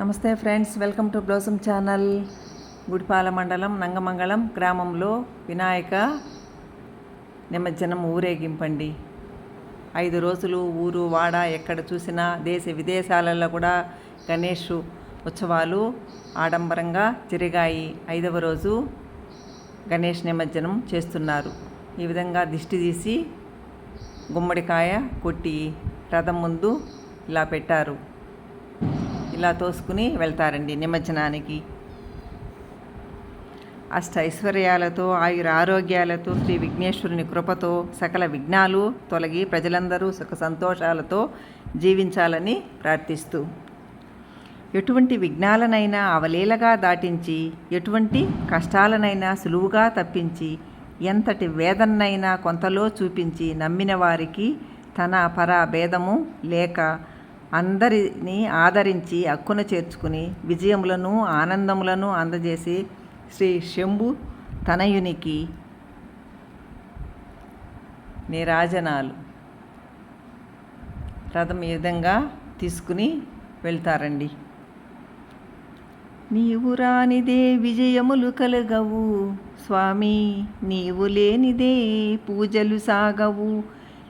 నమస్తే friends welcome to blossom channel. Gudipala మండలం నంగమంగళం గ్రామంలో వినాయక నిమజ్జనం ఊరేగింపండి. ఐదు రోజులు ఊరు వాడ ఎక్కడ చూసినా దేశ విదేశాలలో కూడా గణేష్ ఉత్సవాలు ఆడంబరంగా జరిగాయి. ఐదవ రోజు గణేష్ నిమజ్జనం చేస్తున్నారు. ఈ విధంగా దిష్టి తీసి గుమ్మడికాయ కొట్టి రథం ముందు ఇలా పెట్టారు. ఇలా తోసుకుని వెళ్తారండి నిమజ్జనానికి. అష్ట ఐశ్వర్యాలతో ఆయుర ఆరోగ్యాలతో శ్రీ విఘ్నేశ్వరుని కృపతో సకల విఘ్నాలు తొలగి ప్రజలందరూ సుఖ సంతోషాలతో జీవించాలని ప్రార్థిస్తూ. ఎటువంటి విఘ్నాలనైనా అవలీలగా దాటించి ఎటువంటి కష్టాలనైనా సులువుగా తప్పించి ఎంతటి వేదన్నైనా కొంతలో చూపించి నమ్మిన వారికి తన పర భేదము లేక అందరిని ఆదరించి అక్కున చేర్చుకుని విజయములను ఆనందములను అందజేసి శ్రీ శంభు తనయునికి నిరాజనాలు రథం ఈ విధంగా తీసుకుని వెళ్తారండి. నీవు రానిదే విజయములు కలగవు స్వామి నీవు లేనిదే పూజలు సాగవు.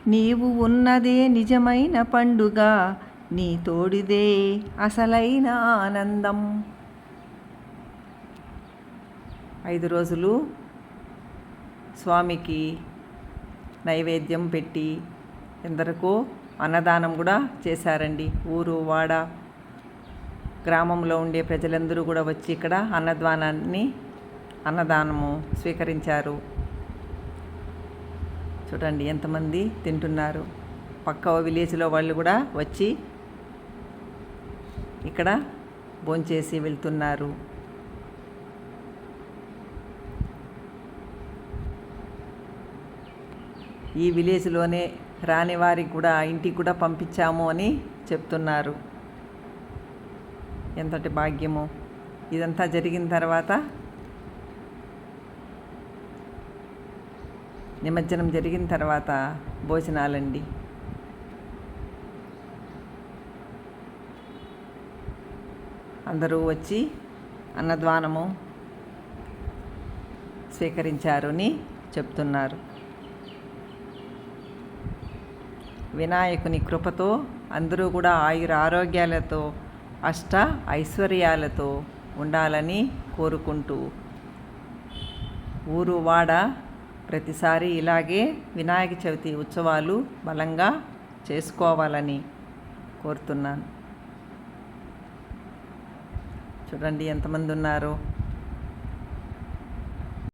నీవు ఉన్నదే నిజమైన పండుగ. నీ తోడిదే అసలైన ఆనందం. ఐదు రోజులు స్వామికి నైవేద్యం పెట్టి ఎందరికో అన్నదానం కూడా చేశారండి. ఊరు వాడ గ్రామంలో ఉండే ప్రజలందరూ కూడా వచ్చి ఇక్కడ అన్నదానాన్ని అన్నదానము స్వీకరించారు. చూడండి ఎంతమంది తింటున్నారు. పక్క విలేజ్లో వాళ్ళు కూడా వచ్చి ఇక్కడ భోంచేసి వెళ్తున్నారు. ఈ విలేజ్లోనే రాని వారికి కూడా ఇంటికి కూడా పంపించాము అని చెప్తున్నారు. ఎంతటి భాగ్యము. ఇదంతా జరిగిన తర్వాత నిమజ్జనం జరిగిన తర్వాత భోజనాలండి. అందరూ వచ్చి అన్నద్వానము స్వీకరించారని చెప్తున్నారు. వినాయకుని కృపతో అందరూ కూడా ఆయుర ఆరోగ్యాలతో అష్ట ఐశ్వర్యాలతో ఉండాలని కోరుకుంటూ ఊరు వాడ ప్రతిసారి ఇలాగే వినాయక చవితి ఉత్సవాలు బలంగా చేసుకోవాలని కోరుతున్నాను. చూడండి ఎంతమంది ఉన్నారు.